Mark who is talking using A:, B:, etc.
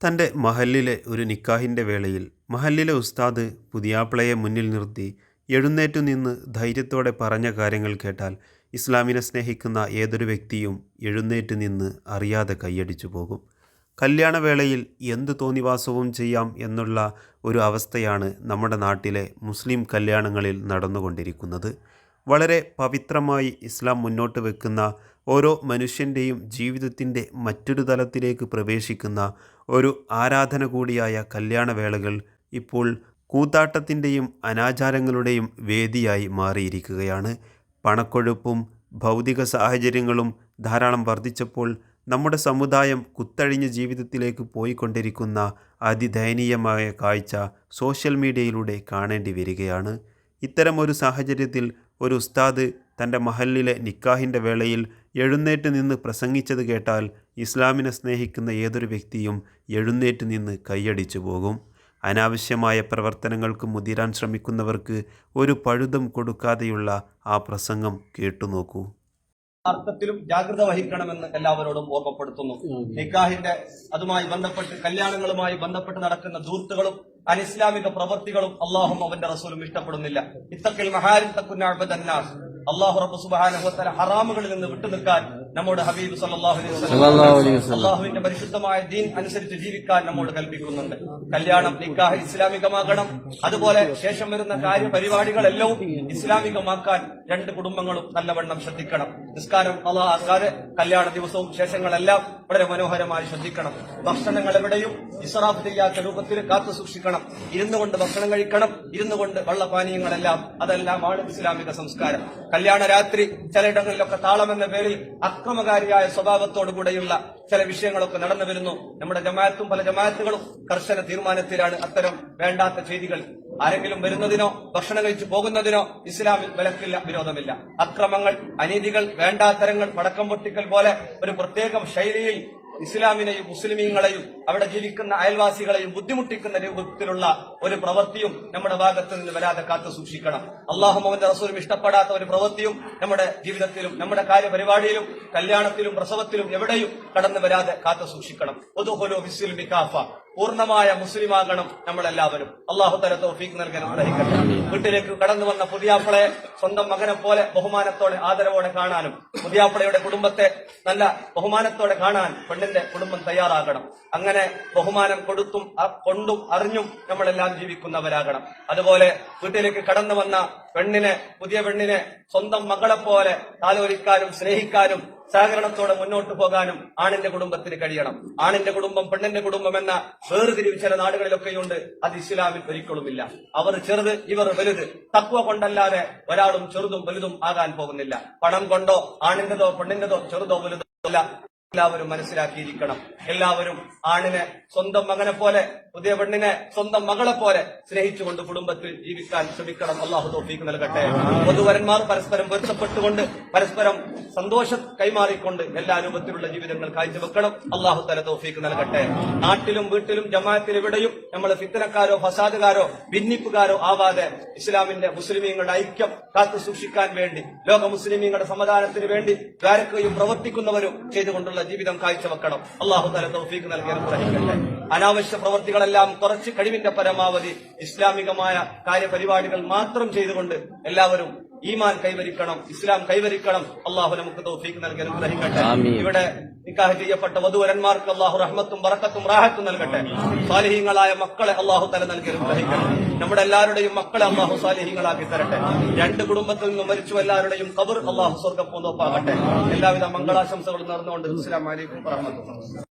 A: തന്റെ മഹല്ലിലെ ഒരു നിക്കാഹിന്റെ വേളയിൽ മഹല്ലിലെ ഉസ്താദ് പുതിയാപ്പിളയെ മുന്നിൽ നിർത്തി എഴുന്നേറ്റു നിന്ന് ധൈര്യത്തോടെ പറഞ്ഞ കാര്യങ്ങൾ കേട്ടാൽ ഇസ്ലാമിനെ സ്നേഹിക്കുന്ന ഏതൊരു വ്യക്തിയും എഴുന്നേറ്റ് നിന്ന് അറിയാതെ കൈയടിച്ചു പോകും. കല്യാണവേളയിൽ എന്ത് തോന്നിവാസവും ചെയ്യാം എന്നുള്ള ഒരു അവസ്ഥയാണ് നമ്മുടെ നാട്ടിലെ മുസ്ലിം കല്യാണങ്ങളിൽ നടന്നുകൊണ്ടിരിക്കുന്നത്. വളരെ പവിത്രമായി ഇസ്ലാം മുന്നോട്ട് വെക്കുന്ന ഓരോ മനുഷ്യന്റെയും ജീവിതത്തിന്റെ മറ്റൊരു തലത്തിലേക്ക് പ്രവേശിക്കുന്ന ഒരു ആരാധന കൂടിയായ കല്യാണവേളകൾ ഇപ്പോൾ കൂത്താട്ടത്തിന്റെയും അനാചാരങ്ങളുടെയും വേദിയായി മാറിയിരിക്കുകയാണ്. പണക്കൊഴുപ്പും ഭൗതിക സാഹചര്യങ്ങളും ധാരാളം വർദ്ധിച്ചപ്പോൾ നമ്മുടെ സമുദായം കുത്തഴിഞ്ഞ ജീവിതത്തിലേക്ക് പോയിക്കൊണ്ടിരിക്കുന്ന അതിദയനീയമായ കാഴ്ച സോഷ്യൽ മീഡിയയിലൂടെ കാണേണ്ടി വരികയാണ്. ഇത്തരമൊരു സാഹചര്യത്തിൽ ഒരു ഉസ്താദ് തന്റെ മഹലിലെ നിക്കാഹിന്റെ വേളയിൽ എഴുന്നേറ്റ് നിന്ന് പ്രസംഗിച്ചത് കേട്ടാൽ ഇസ്ലാമിനെ സ്നേഹിക്കുന്ന ഏതൊരു വ്യക്തിയും എഴുന്നേറ്റ് നിന്ന് കൈയടിച്ചു പോകും. അനാവശ്യമായ പ്രവർത്തനങ്ങൾക്ക് മുതിരാൻ ശ്രമിക്കുന്നവർക്ക് ഒരു പഴുതും കൊടുക്കാതെയുള്ള ആ പ്രസംഗം കേട്ടുനോക്കൂ
B: അർത്ഥത്തിലും ജാഗ്രത വഹിക്കണമെന്ന് എല്ലാവരോടും ഓർമ്മപ്പെടുത്തുന്നു. നിക്കാഹിന്റെ അതുമായി ബന്ധപ്പെട്ട് കല്യാണങ്ങളുമായി ബന്ധപ്പെട്ട് നടക്കുന്ന ദൂർത്തുകളും അനിസ്ലാമിക പ്രവൃത്തികളും അള്ളാഹും അവന്റെ റസൂലും ഇഷ്ടപ്പെടുന്നില്ല. ഇത്തക്കിൽ മഹാരിൻ തക്കുന്നാസ് അള്ളാഹു റബ്ബ് സുബാനഹുത്തല ഹറാമുകളിൽ നിന്ന് വിട്ടു നിൽക്കാൻ നമ്മുടെ ഹബീബ് അള്ളാഹുവിന്റെ പരിശുദ്ധമായ ദീൻ അനുസരിച്ച് ജീവിക്കാൻ നമ്മോട് കൽപ്പിക്കുന്നുണ്ട്. കല്യാണം നിക്കാഹ് ഇസ്ലാമികമാകണം. അതുപോലെ ശേഷം വരുന്ന കാര്യപരിപാടികളെല്ലാം ഇസ്ലാമികമാക്കാൻ രണ്ട് കുടുംബങ്ങളും നല്ലവണ്ണം ശ്രദ്ധിക്കണം. നിസ്കാരം അള്ളാഹ് കല്യാണ ദിവസവും ശേഷങ്ങളെല്ലാം വളരെ മനോഹരമായി ശ്രദ്ധിക്കണം. ഭക്ഷണങ്ങൾ എവിടെയും ഇസ്രാഫ് ചെയ്യാത്ത രൂപത്തിൽ കാത്തു സൂക്ഷിക്കണം. ഇരുന്നുകൊണ്ട് ഭക്ഷണം കഴിക്കണം. ഇരുന്നുകൊണ്ട് വെള്ളപാനീയങ്ങളെല്ലാം അതെല്ലാമാണ് ഇസ്ലാമിക സംസ്കാരം. കല്യാണ രാത്രി ചിലയിടങ്ങളിലൊക്കെ താളമെന്ന പേരിൽ അക്രമകാരിയായ സ്വഭാവത്തോടു കൂടെയുള്ള ചില വിഷയങ്ങളൊക്കെ നടന്നു വരുന്നു. നമ്മുടെ ജമാഅത്തും പല ജമാഅത്തുകളും കർശന തീരുമാനത്തിലാണ് അത്തരം വേണ്ടാത്ത ചെയ്തികൾ ആരെങ്കിലും വരുന്നതിനോ ഭക്ഷണം കഴിച്ചു പോകുന്നതിനോ ഇസ്ലാമിൽ വിലക്കില്ല വിരോധമില്ല. അക്രമങ്ങൾ അനീതികൾ വേണ്ടാത്തരങ്ങൾ പടക്കം പൊട്ടിക്കൽ പോലെ ഒരു പ്രത്യേകം ശൈലിയിൽ ഇസ്ലാമിനെയും മുസ്ലിമീങ്ങളെയും അവിടെ ജീവിക്കുന്ന അയൽവാസികളെയും ബുദ്ധിമുട്ടിക്കുന്ന രൂപത്തിലുള്ള ഒരു പ്രവൃത്തിയും നമ്മുടെ ഭാഗത്ത് നിന്ന് വരാതെ കാത്തു സൂക്ഷിക്കണം. അള്ളാഹു അവന്റെ റസൂലും ഇഷ്ടപ്പെടാത്ത ഒരു പ്രവൃത്തിയും നമ്മുടെ ജീവിതത്തിലും നമ്മുടെ കാര്യപരിപാടിയിലും കല്യാണത്തിലും പ്രസവത്തിലും എവിടെയും കടന്നു വരാതെ കാത്തു സൂക്ഷിക്കണം. പൂർണമായ മുസ്ലിമാകണം നമ്മളെല്ലാവരും. അള്ളാഹു തല തോഫീക്ക് നൽകാൻ അനുഗ്രഹിക്കട്ടെ. വീട്ടിലേക്ക് കടന്നു വന്ന പുതിയാപ്പളയെ സ്വന്തം മകനെ പോലെ ബഹുമാനത്തോടെ ആദരവോടെ കാണാനും പുതിയാപ്പളയുടെ കുടുംബത്തെ നല്ല ബഹുമാനത്തോടെ കാണാൻ പെണ്ണിന്റെ കുടുംബം തയ്യാറാകണം. അങ്ങനെ ബഹുമാനം കൊടുത്തും കൊണ്ടും അറിഞ്ഞും നമ്മളെല്ലാം ജീവിക്കുന്നവരാകണം. അതുപോലെ വീട്ടിലേക്ക് കടന്നു വന്ന പെണ്ണിനെ പുതിയ പെണ്ണിനെ സ്വന്തം മകളെ പോലെ താലോലിക്കാനും സ്നേഹിക്കാനും സഹകരണത്തോടെ മുന്നോട്ട് പോകാനും ആണിന്റെ കുടുംബത്തിന് കഴിയണം. ആണിന്റെ കുടുംബം പെണ്ണിന്റെ കുടുംബം എന്ന വേർതിരിവ് ചില നാടുകളിലൊക്കെയുണ്ട്. അത് ഇസ്ലാമിൽ ഒരിക്കലുമില്ല. അവർ ചെറുത് ഇവർ വലുത്. തക്വ കൊണ്ടല്ലാതെ ഒരാളും ചെറുതും വലുതും ആകാൻ പോകുന്നില്ല. പണം കൊണ്ടോ ആണിന്റെതോ പെണ്ണിന്റെതോ ചെറുതോ വലുതോ അല്ല. എല്ലാവരും മനസ്സിലാക്കിയിരിക്കണം. എല്ലാവരും ആണിനെ സ്വന്തം മകനെ പോലെ പുതിയ പെണ്ണിനെ സ്വന്തം മകളെ പോലെ സ്നേഹിച്ചുകൊണ്ട് കുടുംബത്തിൽ ജീവിക്കാൻ ശ്രമിക്കണം. അള്ളാഹു തോഫീക്ക് നൽകട്ടെ. പൊതുവരന്മാർ പരസ്പരം പൊരുത്തപ്പെട്ടുകൊണ്ട് പരസ്പരം സന്തോഷം കൈമാറിക്കൊണ്ട് എല്ലാ രൂപത്തിലുള്ള ജീവിതങ്ങൾ കാഴ്ചവെക്കണം. അള്ളാഹു തല തോഫീക്ക് നൽകട്ടെ. നാട്ടിലും വീട്ടിലും ജമാഅത്തിൽ എവിടെയും നമ്മൾ ഫിത്തനക്കാരോ ഫസാദുകാരോ ഭിന്നിപ്പുകാരോ ആവാതെ ഇസ്ലാമിന്റെ മുസ്ലിമീങ്ങളുടെ ഐക്യം കാത്തു സൂക്ഷിക്കാൻ വേണ്ടി ലോക മുസ്ലിമീങ്ങളുടെ സമാധാനത്തിന് വേണ്ടി ദ്വാരക്കുകയും പ്രവർത്തിക്കുന്നവരും ചെയ്തുകൊണ്ടുള്ള ജീവിതം കാഴ്ചവെക്കണം. അള്ളാഹു തല തൗഫീക്ക് നൽകി അനുഗ്രഹിക്കട്ടെ. അനാവശ്യ പ്രവർത്തികളെല്ലാം കുറച്ച് കഴിവിന്റെ പരമാവധി ഇസ്ലാമികമായ കാര്യപരിപാടികൾ മാത്രം ചെയ്തുകൊണ്ട് എല്ലാവരും ഈമാൻ കൈവരിക്കണം ഇസ്ലാം കൈവരിക്കണം. അള്ളാഹു നമുക്ക് തൗഫീഖ് നൽകി അനുഗ്രഹിക്കട്ടെ. ഇവിടെ നിക്കാഹ് ചെയ്യപ്പെട്ട വധുവരന്മാർക്ക് അള്ളാഹു റഹ്മത്തും ബറക്കത്തും റാഹത്തും നൽകട്ടെ. സാലിഹീങ്ങളായ മക്കളെ അള്ളാഹു തല നൽകി അനുഗ്രഹിക്കട്ടെ. നമ്മുടെ എല്ലാവരുടെയും മക്കളെ അള്ളാഹു സാലിഹീങ്ങളാക്കി തരട്ടെ. രണ്ട് കുടുംബത്തിൽ നിന്നും മരിച്ചു എല്ലാവരുടെയും കബർ അള്ളാഹു സ്വർഗം പൂന്തോപ്പാകട്ടെ. എല്ലാവിധ മംഗളാശംസകളും നേർന്നുകൊണ്ട് അസ്സലാമു അലൈക്കും വറഹ്മത്തുള്ളാഹി